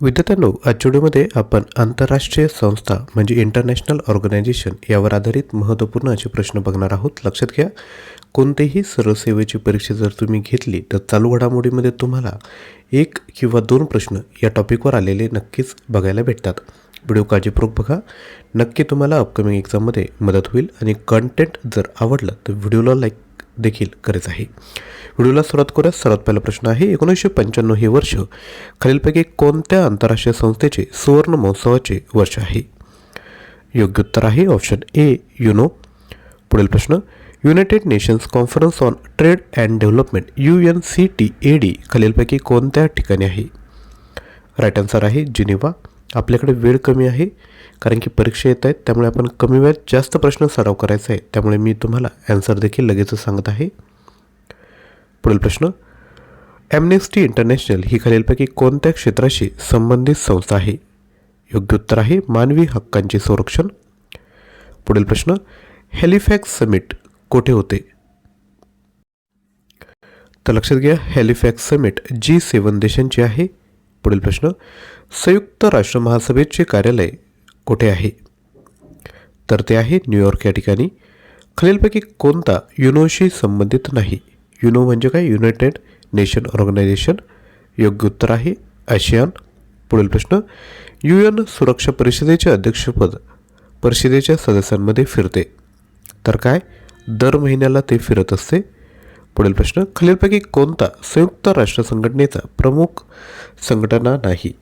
विद्यार्थ्यांनो आजच्या आपण आंतरराष्ट्रीय संस्था म्हणजे इंटरनॅशनल ऑर्गनायझेशन यावर आधारित महत्त्वपूर्ण असे प्रश्न बघणार आहोत. लक्षात घ्या कोणतेही सरळसेवेची परीक्षा जर तुम्ही घेतली तर चालू घडामोडीमध्ये तुम्हाला एक किंवा दोन प्रश्न या टॉपिकवर आलेले नक्कीच बघायला भेटतात. व्हिडिओ काळजीपूर्वक बघा. नक्की तुम्हाला अपकमिंग एक्झाममध्ये मदत होईल आणि कंटेंट जर आवडलं तर व्हिडिओला लाईक देखील करायचं आहे. व्हिडिओला सुरुवात करूया सर्वात पहिला प्रश्न आहे एकोणीसशे पंच्याण्णव हे वर्ष खालीलपैकी कोणत्या आंतरराष्ट्रीय संस्थेचे सुवर्ण महोत्सवाचे वर्ष आहे? योग्य उत्तर आहे ऑप्शन ए युनो. पुढील प्रश्न United Nations conference on trade and development U N C T A D खालीलपैकी कोणत्या ठिकाणी आहे? राईट आन्सर आहे जिनिवा आपल्याकडे वेळ कमी आहे कारण की परीक्षा येत आहेत त्यामुळे आपण कमी वेळात जास्त प्रश्न सराव करायचा आहे. त्यामुळे मी तुम्हाला ॲन्सर देखील लगेचच सांगत आहे. पुढील प्रश्न. ॲम्नेस्टी इंटरनॅशनल ही खालीलपैकी कोणत्या क्षेत्राशी संबंधित संस्था आहे? योग्य उत्तर आहे मानवी हक्कांचे संरक्षण. पुढील प्रश्न. हेलिफॅक्स समिट कोठे होते? तर लक्षात घ्या हॅलिफॅक्स समिट जी सेवन देशांची आहे. पुढील प्रश्न संयुक्त राष्ट्र महासभेचे कार्यालय कुठे आहे? तर ते आहे न्यूयॉर्क या ठिकाणी. खालीलपैकी कोणता युनोशी संबंधित नाही? युनो म्हणजे काय? United Nation Organization. योग्य उत्तर आहे आशियान. पुढील प्रश्न यू एन सुरक्षा परिषदेचे अध्यक्षपद परिषदेच्या सदस्यांमध्ये फिरते. तर काय? दर महिन्याला ते फिरत असते. पुढील प्रश्न खालीलपैकी कोणता संयुक्त राष्ट्र संघटनेचा प्रमुख संघटना नाही?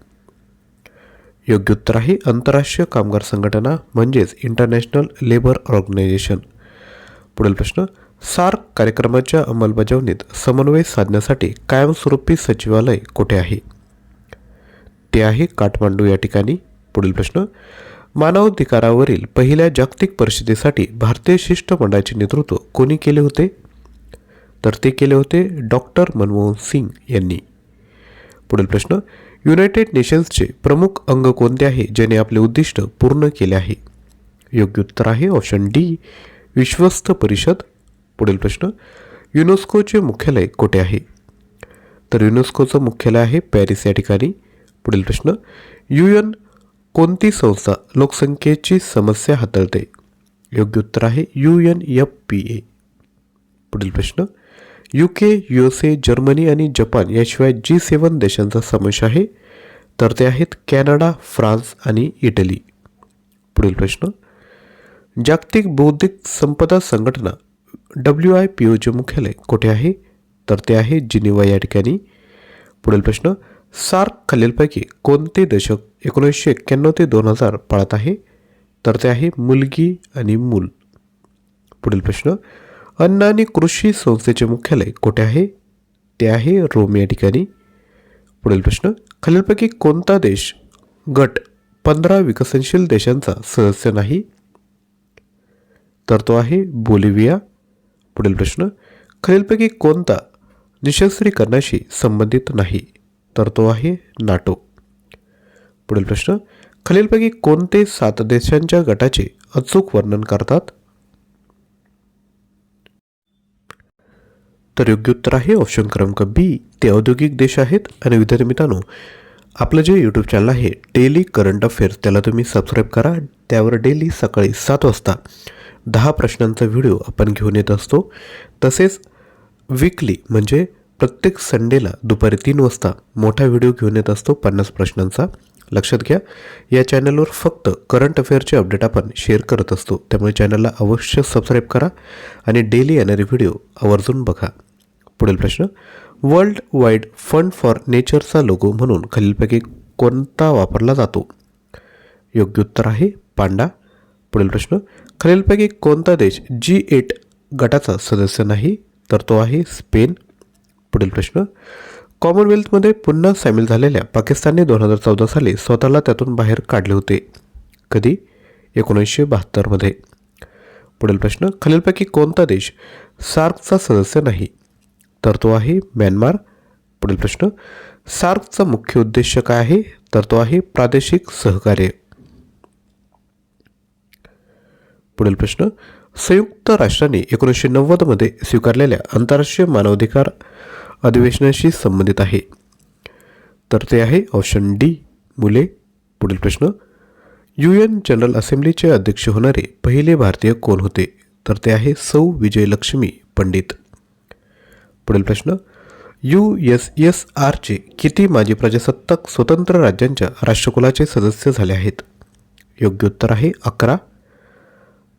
योग्य उत्तर आहे आंतरराष्ट्रीय कामगार संघटना म्हणजेच इंटरनॅशनल लेबर ऑर्गनायझेशन पुढील प्रश्न सार्क कार्यक्रमाच्या अंमलबजावणीत समन्वय साधण्यासाठी कायमस्वरूपी सचिवालय कुठे आहे? ते आहे काठमांडू या ठिकाणी. पुढील प्रश्न मानवाधिकारावरील पहिल्या जागतिक परिषदेसाठी भारतीय शिष्टमंडळाचे नेतृत्व कोणी केले होते? तर ते केले होते डॉक्टर मनमोहन सिंग यांनी. पुढील प्रश्न युनायटेड नेशन्सचे प्रमुख अंग कोणते आहे ज्याने आपले उद्दिष्ट पूर्ण केले आहे? योग्य उत्तर आहे ऑप्शन डी विश्वस्त परिषद. पुढील प्रश्न युनेस्कोचे मुख्यालय कुठे आहे? तर युनेस्कोचं मुख्यालय आहे पॅरिस या ठिकाणी. पुढील प्रश्न यू एन कोणती संस्था लोकसंख्येची समस्या हाताळते? योग्य उत्तर आहे U N F P A. पुढील प्रश्न यू के ए जर्मनी आणि जपान याशिवाय जी सेवन देशांचा समावेश आहे. तर ते आहेत कॅनडा फ्रान्स आणि इटली. पुढील प्रश्न. जागतिक बौद्धिक संपदा संघटना डब्ल्यू आय पी ओचे मुख्यालय कुठे आहे? तर ते आहे जिनिवा या ठिकाणी. पुढील प्रश्न. सार्क खालीलपैकी कोणते दशक एकोणीसशे एक्क्याण्णव ते दोन हजार पाळत आहे? तर ते आहे मुलगी आणि मूल. पुढील प्रश्न. अन्न आणि कृषी संस्थेचे मुख्यालय कुठे आहे? ते आहे रोम या ठिकाणी. पुढील प्रश्न खालीलपैकी कोणता देश गट पंधरा विकसनशील देशांचा सदस्य नाही? तर तो आहे बोलिव्हिया. पुढील प्रश्न खालीलपैकी कोणता निशस्त्रीकरणाशी संबंधित नाही? तर तो आहे नाटो. पुढील प्रश्न खालीलपैकी कोणते सात देशांच्या गटाचे अचूक वर्णन करतात? तर योग्य उत्तर आहे ऑप्शन क्रमांक बी ते औद्योगिक देश आहेत आणि विद्यार्थी मित्रांनो आपलं जे यूट्यूब चॅनल आहे डेली करंट अफेअर्स त्याला तुम्ही सबस्क्राईब करा. त्यावर डेली सकाळी सात वाजता दहा प्रश्नांचा व्हिडिओ आपण घेऊन येत असतो. तसेच वीकली म्हणजे प्रत्येक संडेला दुपारी तीन वाजता मोठा व्हिडिओ घेऊन येत असतो पन्नास प्रश्नांचा. लक्षात घ्या या चॅनलवर फक्त करंट अफेअरचे अपडेट आपण शेअर करत असतो. त्यामुळे चॅनलला अवश्य सबस्क्राईब करा आणि डेली येणारे व्हिडिओ आवर्जून बघा. पुढील प्रश्न. वर्ल्ड वाईड फंड फॉर नेचरचा लोगो म्हणून खालीलपैकी कोणता वापरला जातो? योग्य उत्तर आहे पांडा. पुढील प्रश्न. खालीलपैकी कोणता देश जी एट गटाचा सदस्य नाही तर तो आहे स्पेन. पुढील प्रश्न. कॉमनवेल्थमध्ये पुन्हा सामील झालेल्या पाकिस्तानने दोन हजार चौदा साली स्वतःला त्यातून बाहेर काढले होते. कधी? एकोणीसशे बहात्तरमध्ये. पुढील प्रश्न. खालीलपैकी कोणता देश सार्कचा सदस्य नाही तर तो आहे म्यानमार. पुढील प्रश्न सार्कचा मुख्य उद्देश काय आहे? तर तो आहे प्रादेशिक सहकार्य. पुढील प्रश्न संयुक्त राष्ट्रांनी एकोणीसशे नव्वदमध्ये स्वीकारलेल्या आंतरराष्ट्रीय मानवाधिकार अधिवेशनाशी संबंधित आहे. तर ते आहे ऑप्शन डी मुले. पुढील प्रश्न यू एन जनरल असेंब्लीचे अध्यक्ष होणारे पहिले भारतीय कोण होते? तर ते आहे सौ विजयलक्ष्मी पंडित. पुढील प्रश्न. यू एस एस आरचे किती माजी प्रजासत्ताक स्वतंत्र राज्यांच्या राष्ट्रकुलाचे सदस्य झाले आहेत? योग्य उत्तर आहे अकरा.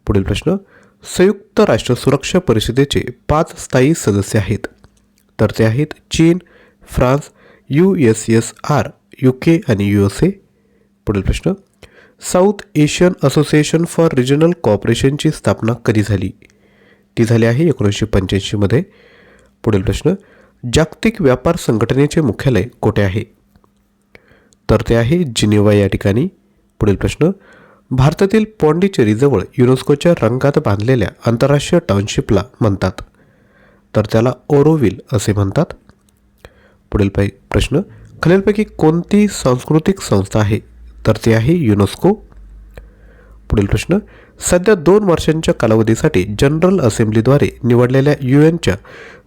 पुढील प्रश्न. संयुक्त राष्ट्र सुरक्षा परिषदेचे पाच स्थायी सदस्य आहेत. तर ते आहेत चीन France U S S R U K आणि यू एस ए पुढील प्रश्न. South Asian Association for Regional कॉपरेशनची स्थापना कधी झाली? ती झाली आहे एकोणीसशे पंच्याऐंशीमध्ये पुढील प्रश्न जागतिक व्यापार संघटनेचे मुख्यालय कोठे आहे? तर ते आहे जिनेवा या ठिकाणी. पुढील प्रश्न भारतातील पॉंडिचेरीजवळ युनेस्कोच्या रंगात बांधलेल्या आंतरराष्ट्रीय टाउनशिपला म्हणतात. तर त्याला ओरोविल असे म्हणतात. पुढील पै प्रश्न खालीलपैकी कोणती सांस्कृतिक संस्था आहे? तर ती आहे युनेस्को. पुढील प्रश्न सध्या दोन वर्षांच्या कालावधीसाठी जनरल असेंब्लीद्वारे निवडलेल्या यू एनच्या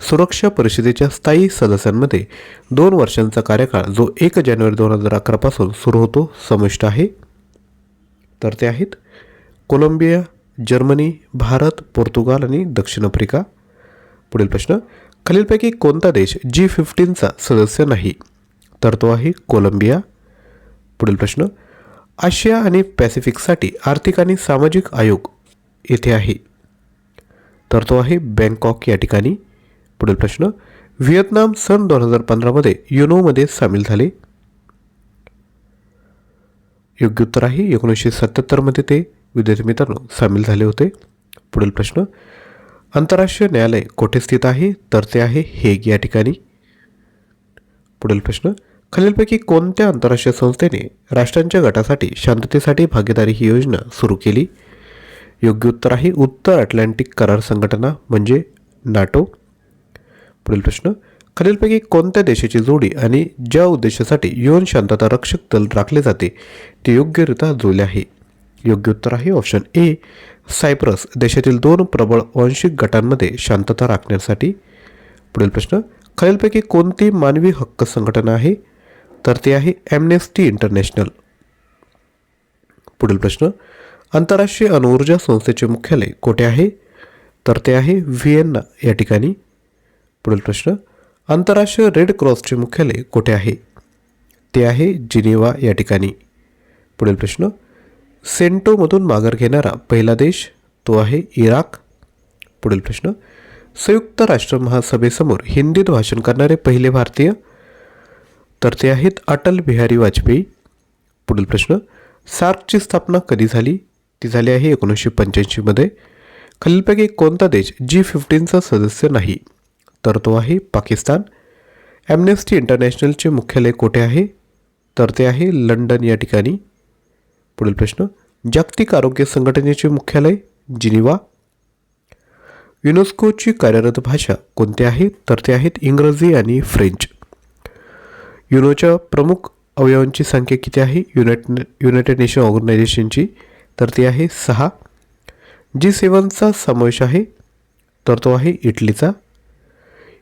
सुरक्षा परिषदेच्या स्थायी सदस्यांमध्ये दोन वर्षांचा कार्यकाळ जो एक जानेवारी दोन हजार अकरापासून सुरू होतो समाविष्ट आहे. तर ते आहेत कोलंबिया जर्मनी भारत पोर्तुगाल आणि दक्षिण आफ्रिका. पुढील प्रश्न खालीलपैकी कोणता देश जी फिफ्टीनचा सदस्य नाही? तर तो आहे कोलंबिया. पुढील प्रश्न आशिया आणि पॅसिफिकसाठी आर्थिक आणि सामाजिक आयोग येथे आहे. तर तो आहे बँकॉक या ठिकाणी. पुढील प्रश्न व्हिएतनाम सन दोन हजार पंधरामध्ये युनोमध्ये सामील झाले? योग्य उत्तर आहे एकोणीसशे सत्याहत्तरमध्ये ते विद्यार्थी मित्रांनो सामील झाले होते. पुढील प्रश्न आंतरराष्ट्रीय न्यायालय कोठे स्थित आहे? तर ते आहे हेग या ठिकाणी. पुढील प्रश्न खालीलपैकी कोणत्या आंतरराष्ट्रीय संस्थेने राष्ट्रांच्या गटासाठी शांततेसाठी भागीदारी ही योजना सुरू केली? योग्य उत्तर आहे उत्तर अटलांटिक करार संघटना म्हणजे नाटो. पुढील प्रश्न खालीलपैकी कोणत्या देशाची जोडी आणि ज्या उद्देशासाठी युएन शांतता रक्षक दल राखले जाते ते योग्यरित्या जुळले आहे? योग्य उत्तर आहे ऑप्शन ए सायप्रस. देशातील दोन प्रबळ वांशिक गटांमध्ये शांतता राखण्यासाठी. पुढील प्रश्न खालीलपैकी कोणती मानवी हक्क संघटना आहे? तर ते आहे ॲमनेस्टी इंटरनॅशनल पुढील प्रश्न. आंतरराष्ट्रीय अणुऊर्जा संस्थेचे मुख्यालय कोठे आहे? तर ते आहे व्हिएन्ना या ठिकाणी. पुढील प्रश्न. आंतरराष्ट्रीय रेड क्रॉसचे मुख्यालय कोठे आहे? ते आहे जिनेवा या ठिकाणी. पुढील प्रश्न. सेंटोमधून माघार घेणारा पहिला देश तो आहे इराक. पुढील प्रश्न. संयुक्त राष्ट्र महासभेसमोर हिंदीत भाषण करणारे पहिले भारतीय तर ते आहेत अटल बिहारी वाजपेयी. पुढील प्रश्न सार्कची स्थापना कधी झाली? ती झाली आहे एकोणीसशे पंच्याऐंशीमध्ये खालीलपैकी कोणता देश जी फिफ्टीनचा सदस्य नाही? तर तो आहे पाकिस्तान. ॲम्नेस्टी इंटरनॅशनलचे मुख्यालय कोठे आहे? तर ते आहे लंडन या ठिकाणी. पुढील प्रश्न जागतिक आरोग्य संघटनेचे मुख्यालय जिनिवा. युनेस्कोची कार्यरत भाषा कोणती आहे? तर ते आहेत इंग्रजी आणि फ्रेंच. युनोच्या प्रमुख अवयवांची संख्या किती आहे? युनाइट युनायटेड नेशन ऑर्गनायझेशनची तर ती आहे सहा. जी सेवनचा समावेश आहे तर तो आहे इटलीचा.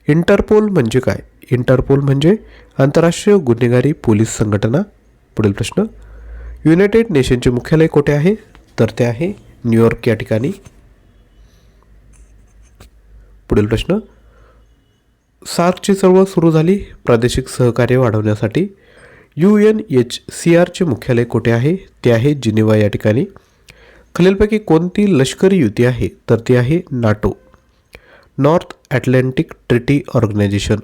इंटरपोल म्हणजे काय? इंटरपोल म्हणजे आंतरराष्ट्रीय गुन्हेगारी पोलीस संघटना. पुढील प्रश्न. युनायटेड नेशनचे मुख्यालय कोठे आहे? तर ते आहे न्यूयॉर्क या ठिकाणी. पुढील प्रश्न. सार्कची चळवळ सुरू झाली. प्रादेशिक सहकार्य वाढवण्यासाठी यू एन एच सी आरचे मुख्यालय कुठे आहे? ते आहे जिनिवा या ठिकाणी. खालीलपैकी कोणती लष्करी युती आहे? तर ती आहे NATO. North Atlantic Treaty Organization.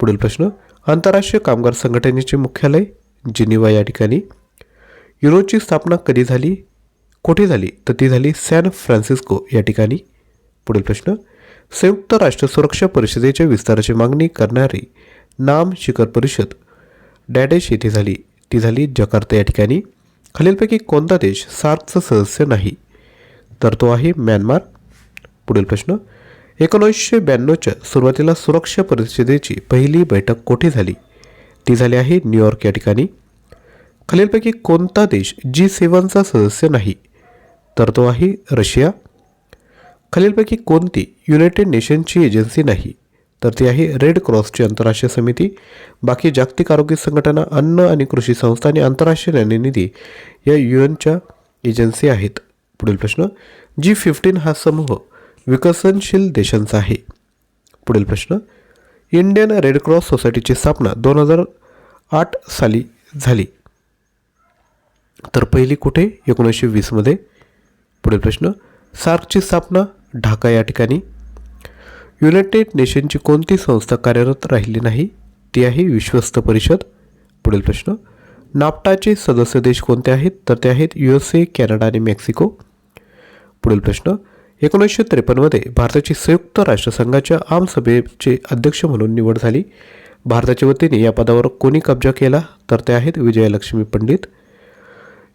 पुढील प्रश्न. आंतरराष्ट्रीय कामगार संघटनेचे मुख्यालय जिनिवा या ठिकाणी. युरोची स्थापना कधी झाली? कोठे झाली? तर ती झाली सॅन फ्रान्सिस्को या ठिकाणी. पुढील प्रश्न. संयुक्त राष्ट्र सुरक्षा परिषदेच्या विस्ताराची मागणी करणारी नाम शिखर परिषद डॅडेश येथे झाली. ती झाली जकार्ता या ठिकाणी. खालीलपैकी कोणता देश सार्कचा सदस्य नाही? तर तो आहे म्यानमार. पुढील प्रश्न. एकोणीसशे ब्याण्णवच्या सुरुवातीला सुरक्षा परिषदेची पहिली बैठक कोठे झाली? ती झाली आहे न्यूयॉर्क या ठिकाणी. खालीलपैकी कोणता देश जी सेवनचा सदस्य नाही? तर तो आहे रशिया. खालीलपैकी कोणती युनायटेड नेशनची एजन्सी नाही तर ती आहे रेड क्रॉसची आंतरराष्ट्रीय समिती. बाकी जागतिक आरोग्य संघटना अन्न आणि कृषी संस्था आणि आंतरराष्ट्रीय नाणेनिधी या यू एनच्या एजन्सी आहेत. पुढील प्रश्न जी फिफ्टीन हा समूह विकसनशील देशांचा आहे. पुढील प्रश्न इंडियन रेड क्रॉस सोसायटीची स्थापना दोन हजार आठ साली झाली. तर पहिली कुठे? एकोणीसशे वीसमध्ये पुढील प्रश्न सार्कची स्थापना ढाका या ठिकाणी. युनायटेड नेशनची कोणती संस्था कार्यरत राहिली नाही ती आहे विश्वस्त परिषद. पुढील प्रश्न नाप्टाचे सदस्य देश कोणते आहेत? तर ते आहेत यू एस ए कॅनडा आणि मेक्सिको. पुढील प्रश्न एकोणीसशे त्रेपन्नमध्ये भारताची संयुक्त राष्ट्रसंघाच्या आमसभेचे अध्यक्ष म्हणून निवड झाली. भारताच्या वतीने या पदावर कोणी कब्जा केला? तर ते आहेत विजयलक्ष्मी पंडित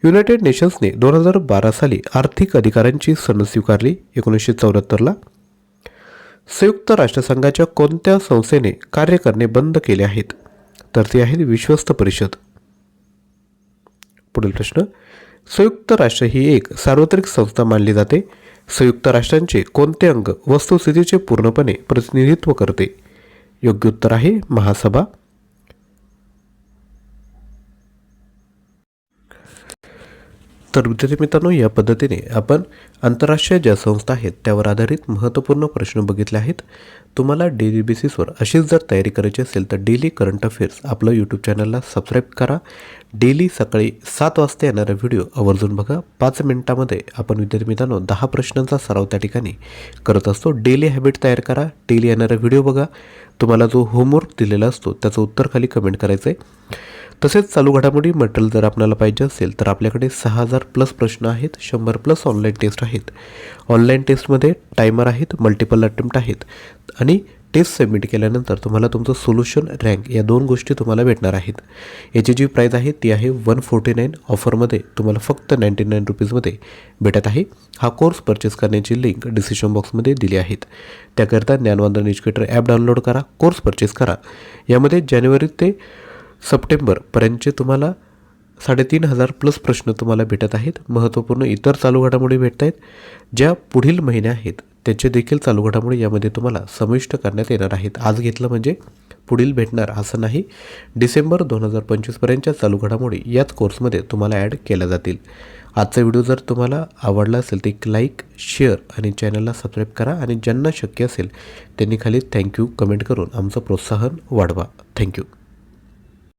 युनायटेड नेशन्सने दोन हजार बारा साली आर्थिक अधिकारांची सण स्वीकारली एकोणीसशे चौऱ्याहत्तरला. संयुक्त राष्ट्रसंघाच्या कोणत्या संस्थेने कार्य करणे बंद केले आहेत? तर ते आहेत विश्वस्त परिषद. पुढील प्रश्न संयुक्त राष्ट्र ही एक सार्वत्रिक संस्था मानली जाते. संयुक्त राष्ट्रांचे कोणते अंग वस्तुस्थितीचे पूर्णपणे प्रतिनिधित्व करते? योग्य उत्तर आहे महासभा. तर विद्यार्थी मित्रांनो या पद्धतीने आपण आंतरराष्ट्रीय ज्या संस्था आहेत त्यावर आधारित महत्त्वपूर्ण प्रश्न बघितले आहेत. तुम्हाला डेली बेसिसवर अशीच जर तयारी करायची असेल तर डेली करंट अफेअर्स आपलं यूट्यूब चॅनलला सबस्क्राईब करा. डेली सकाळी सात वाजता येणारा व्हिडिओ आवर्जून बघा. पाच मिनिटामध्ये आपण विद्यार्थी मित्रांनो दहा प्रश्नांचा सराव त्या ठिकाणी करत असतो. डेली हॅबिट तयार करा. डेली येणारा व्हिडिओ बघा. तुम्हाला जो होमवर्क दिलेला असतो त्याचं उत्तर खाली कमेंट करायचं आहे तसेच चालू घडामोडी मटेरियल जर आपल्याला पाहिजे असेल तर आपल्याकडे सहा हजार प्लस प्रश्न आहेत शंभर प्लस ऑनलाईन टेस्ट आहेत. ऑनलाईन टेस्टमध्ये टायमर आहेत मल्टिपल अटेम्प्ट आहेत. आणि टेस्ट सबमिट केल्यानंतर तुम्हाला तुमचं सोल्युशन रँक या दोन गोष्टी तुम्हाला भेटणार आहेत. याची जी प्राईज आहे ती आहे वन फोर्टी नाईन ऑफरमध्ये तुम्हाला फक्त नाईंटी नाईन रुपीजमध्ये भेटत आहे. हा कोर्स परचेस करण्याची लिंक डिसिशन बॉक्समध्ये दिली आहेत. त्याकरता ज्ञानवंदन एज्युकेटर ॲप डाउनलोड करा कोर्स परचेस करा. यामध्ये जानेवारी ते सप्टेंबरपर्यंतचे तुम्हाला साडेतीन हजार प्लस प्रश्न तुम्हाला भेटत आहेत. महत्त्वपूर्ण इतर चालू घडामोडी भेटत आहेत. ज्या पुढील महिने आहेत त्याचे देखील चालू घडामोडी यामध्ये तुम्हाला समाविष्ट करण्यात येणार आहेत. आज घेतलं म्हणजे पुढील भेटणार असं नाही. डिसेंबर दोन हजार पंचवीसपर्यंतच्या चालू घडामोडी याच कोर्समध्ये तुम्हाला ॲड केल्या जातील. आजचा व्हिडिओ जर तुम्हाला आवडला असेल तर एक लाईक शेअर आणि चॅनलला सबस्क्राईब करा आणि ज्यांना शक्य असेल त्यांनी खाली थँक्यू कमेंट करून आमचं प्रोत्साहन वाढवा. थँक्यू.